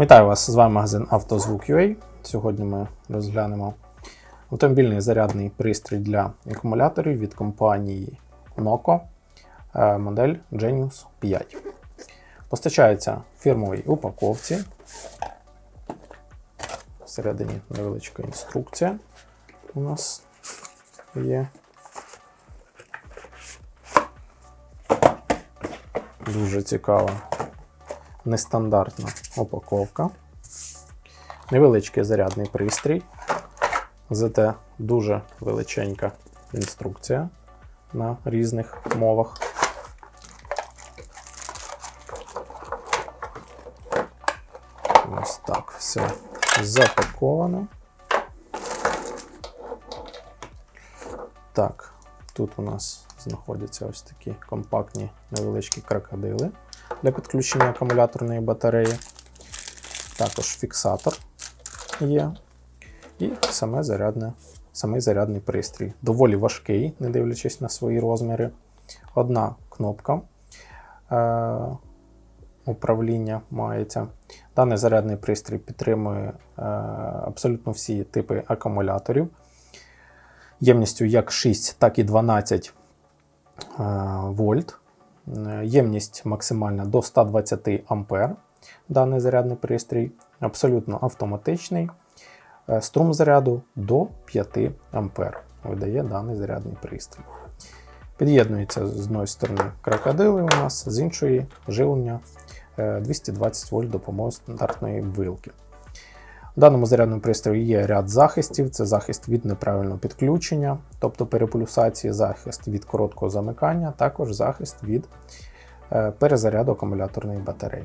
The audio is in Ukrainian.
Вітаю вас! З вами магазин «Автозвук.UA». Сьогодні ми розглянемо автомобільний зарядний пристрій для акумуляторів від компанії Noco, е, модель Genius 5. Постачається фірмовій упаковці. Всередині невеличка інструкція у нас є. Дуже цікава нестандартна упаковка. Невеличкий зарядний пристрій. Зате дуже величенька інструкція на різних мовах. Ось так все запаковано. Так, тут у нас знаходяться ось такі компактні невеличкі крокодили для підключення акумуляторної батареї. Також фіксатор є. І саме зарядне, самий зарядний пристрій. Доволі важкий, не дивлячись на свої розміри. Одна кнопка е- управління мається. Даний зарядний пристрій підтримує е- абсолютно всі типи акумуляторів. Ємністю як 6, так і 12 е- вольт. Е, Ємність максимальна до 120 А. Даний зарядний пристрій абсолютно автоматичний. Е, Струм заряду до 5 А видає даний зарядний пристрій. Під'єднується з одної сторони крокодили у нас, з іншої живлення е, 220 вольт допомогою стандартної вилки. В даному зарядному пристрої є ряд захистів: це захист від неправильного підключення, тобто переполюсації, захист від короткого замикання, також захист від е, перезаряду акумуляторної батареї.